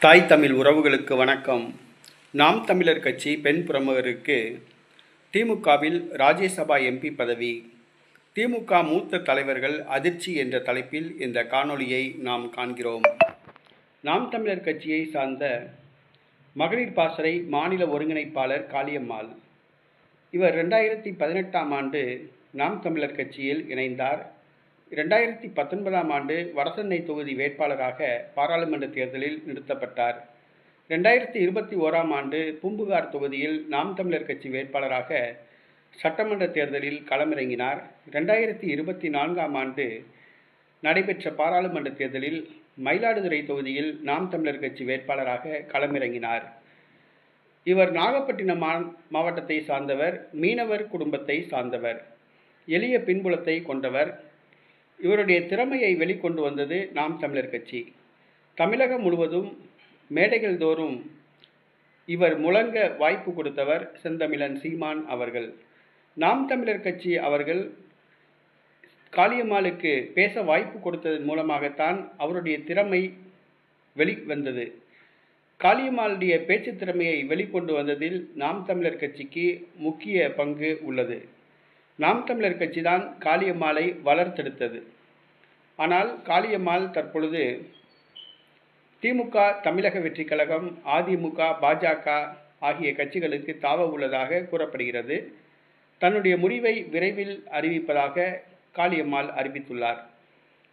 தாய் தமிழ் உறவுகளுக்கு வணக்கம். நாம் தமிழர் கட்சி பெண் பிரமுகருக்கு திமுகவில் ராஜ்யசபா எம்பி பதவி. திமுக மூத்த தலைவர்கள் அதிர்ச்சி என்ற தலைப்பில் இந்த காணொளியை நாம் காண்கிறோம். நாம் தமிழர் கட்சியை சார்ந்த மகளிர் பாசறை மாநில ஒருங்கிணைப்பாளர் காளியம்மாள். இவர் ரெண்டாயிரத்தி பதினெட்டாம் ஆண்டு நாம் தமிழர் கட்சியில் இணைந்தார். ரெண்டாயிரத்தி பத்தொன்பதாம் ஆண்டு வடசென்னை தொகுதி வேட்பாளராக பாராளுமன்ற தேர்தலில் நிறுத்தப்பட்டார். ரெண்டாயிரத்தி இருபத்தி ஓராம் ஆண்டு பூம்புகார் தொகுதியில் நாம் தமிழர் கட்சி வேட்பாளராக சட்டமன்ற தேர்தலில் களமிறங்கினார். ரெண்டாயிரத்தி இருபத்தி நான்காம் ஆண்டு நடைபெற்ற பாராளுமன்ற தேர்தலில் மயிலாடுதுறை தொகுதியில் நாம் தமிழர் கட்சி வேட்பாளராக களமிறங்கினார். இவர் நாகப்பட்டினம் மா- மாவட்டத்தை சார்ந்தவர் மீனவர் குடும்பத்தை சார்ந்தவர் எளிய பின்புலத்தை கொண்டவர் இவருடைய திறமையை வெளிக்கொண்டு வந்தது நாம் தமிழர் கட்சி. தமிழகம் முழுவதும் மேடைகள் தோறும் இவர் முழங்க வாய்ப்பு கொடுத்தவர் செந்தமிழன் சீமான் அவர்கள். நாம் தமிழர் கட்சி அவர்கள் காளியம்மாளுக்கு பேச வாய்ப்பு கொடுத்ததன் மூலமாகத்தான் அவருடைய திறமை வெளிவந்தது காளியம்மாளுடைய பேச்சு திறமையை வெளிக்கொண்டு வந்ததில் நாம் தமிழர் கட்சிக்கு முக்கிய பங்கு உள்ளது. நாம் தமிழர் கட்சி தான் காளியம்மாளை வளர்த்தெடுத்தது. ஆனால் காளியம்மாள் தற்பொழுது திமுக தமிழக வெற்றிக் கழகம் அதிமுக பாஜக ஆகிய கட்சிகளுக்கு தாவ உள்ளதாக கூறப்படுகிறது. தன்னுடைய முடிவை விரைவில் அறிவிப்பதாக காளியம்மாள் அறிவித்துள்ளார்.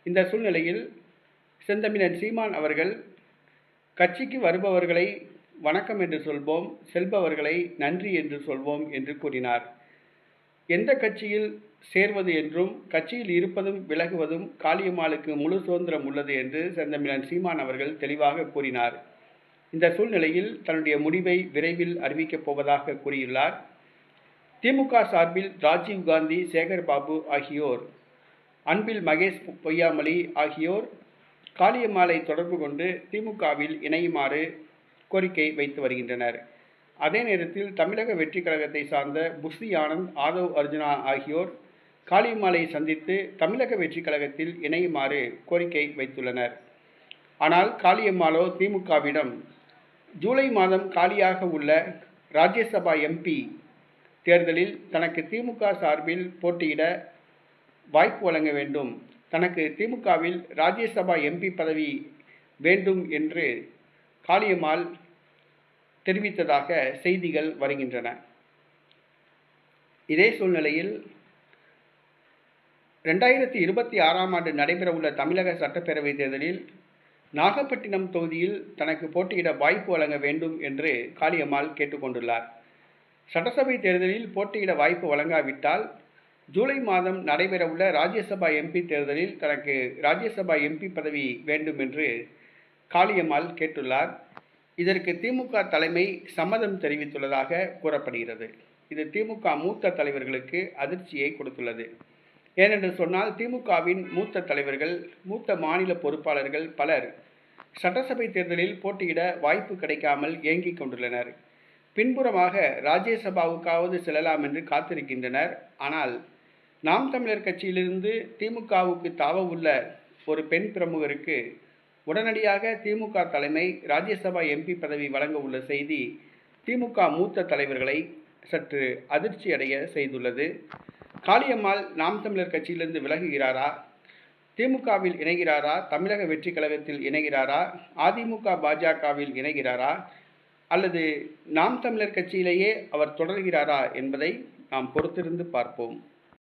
இந்த சூழ்நிலையில் செந்தமிழன் சீமான் அவர்கள் கட்சிக்கு வருபவர்களை வணக்கம் என்று சொல்வோம் செல்பவர்களை நன்றி என்று சொல்வோம் என்று கூறினார். எந்த கட்சியில் சேர்வது என்றும் கட்சியில் இருப்பதும் விலகுவதும் காளியம்மாளுக்கு முழு சுதந்திரம் உள்ளது என்று செந்தமிழன் சீமான் அவர்கள் தெளிவாக கூறினார். இந்த சூழ்நிலையில் தன்னுடைய முடிவை விரைவில் அறிவிக்கப் போவதாக கூறியுள்ளார். திமுக சார்பில் ராஜீவ் காந்தி சேகர் பாபு ஆகியோர் அன்பில் மகேஷ் பொய்யாமொழி ஆகியோர் காளியம்மாளை தொடர்பு கொண்டு திமுகவில் இணையுமாறு கோரிக்கை வைத்து வருகின்றனர். அதே நேரத்தில் தமிழக வெற்றி கழகத்தை சார்ந்த புஸ்ரி ஆனந்த் ஆதவ் அர்ஜுனா ஆகியோர் காளிமாலை சந்தித்து தமிழக வெற்றி கழகத்தில் இணையுமாறு கோரிக்கை வைத்துள்ளனர். ஆனால் காளியம்மாளோ திமுகவிடம் ஜூலை மாதம் காலியாக உள்ள ராஜ்யசபா எம்பி தேர்தலில் தனக்கு திமுக சார்பில் போட்டியிட வாய்ப்பு வழங்க வேண்டும். தனக்கு திமுகவில் ராஜ்யசபா எம்பி பதவி வேண்டும் என்று காளியம்மாள் தெரிவித்ததாக செய்திகள் வருகின்றன. இதே சூழ்நிலையில் ரெண்டாயிரத்தி இருபத்தி ஆறாம் ஆண்டு நடைபெறவுள்ள தமிழக சட்டப்பேரவை தேர்தலில் நாகப்பட்டினம் தொகுதியில் தனக்கு போட்டியிட வாய்ப்பு வழங்க வேண்டும் என்று காளியம்மாள் கேட்டுக்கொண்டுள்ளார். சட்டசபை தேர்தலில் போட்டியிட வாய்ப்பு வழங்காவிட்டால் ஜூலை மாதம் நடைபெறவுள்ள ராஜ்யசபா எம்பி தேர்தலில் தனக்கு ராஜ்யசபா எம்பி பதவி வேண்டும் என்று காளியம்மாள் கேட்டுள்ளார். இதற்கு திமுக தலைமை சம்மதம் தெரிவித்துள்ளதாக கூறப்படுகிறது. இது திமுக மூத்த தலைவர்களுக்கு அதிர்ச்சியை கொடுத்துள்ளது. ஏனென்று சொன்னால் திமுகவின் மூத்த தலைவர்கள் மூத்த மாநில பொறுப்பாளர்கள் பலர் சட்டசபை தேர்தலில் போட்டியிட வாய்ப்பு கிடைக்காமல் ஏங்கிக் கொண்டுள்ளனர். பின்புறமாக ராஜ்யசபாவுக்காவது செல்லலாம் என்று காத்திருக்கின்றனர். ஆனால் நாம் தமிழர் கட்சியிலிருந்து திமுகவுக்கு தாவ உள்ள ஒரு பெண் பிரமுகருக்கு உடனடியாக திமுக தலைமை ராஜ்யசபா எம்பி பதவி வழங்க உள்ள செய்தி திமுக மூத்த தலைவர்களை சற்று அதிர்ச்சி அடைய செய்துள்ளது. காளியம்மாள் நாம் தமிழர் கட்சியிலிருந்து விலகுகிறாரா? திமுகவில் இணைகிறாரா? தமிழக வெற்றி கழகத்தில் இணைகிறாரா? அதிமுக பாஜகவில் இணைகிறாரா? அல்லது நாம் தமிழர் கட்சியிலேயே அவர் தொடர்கிறாரா என்பதை நாம் பொறுத்திருந்து பார்ப்போம்.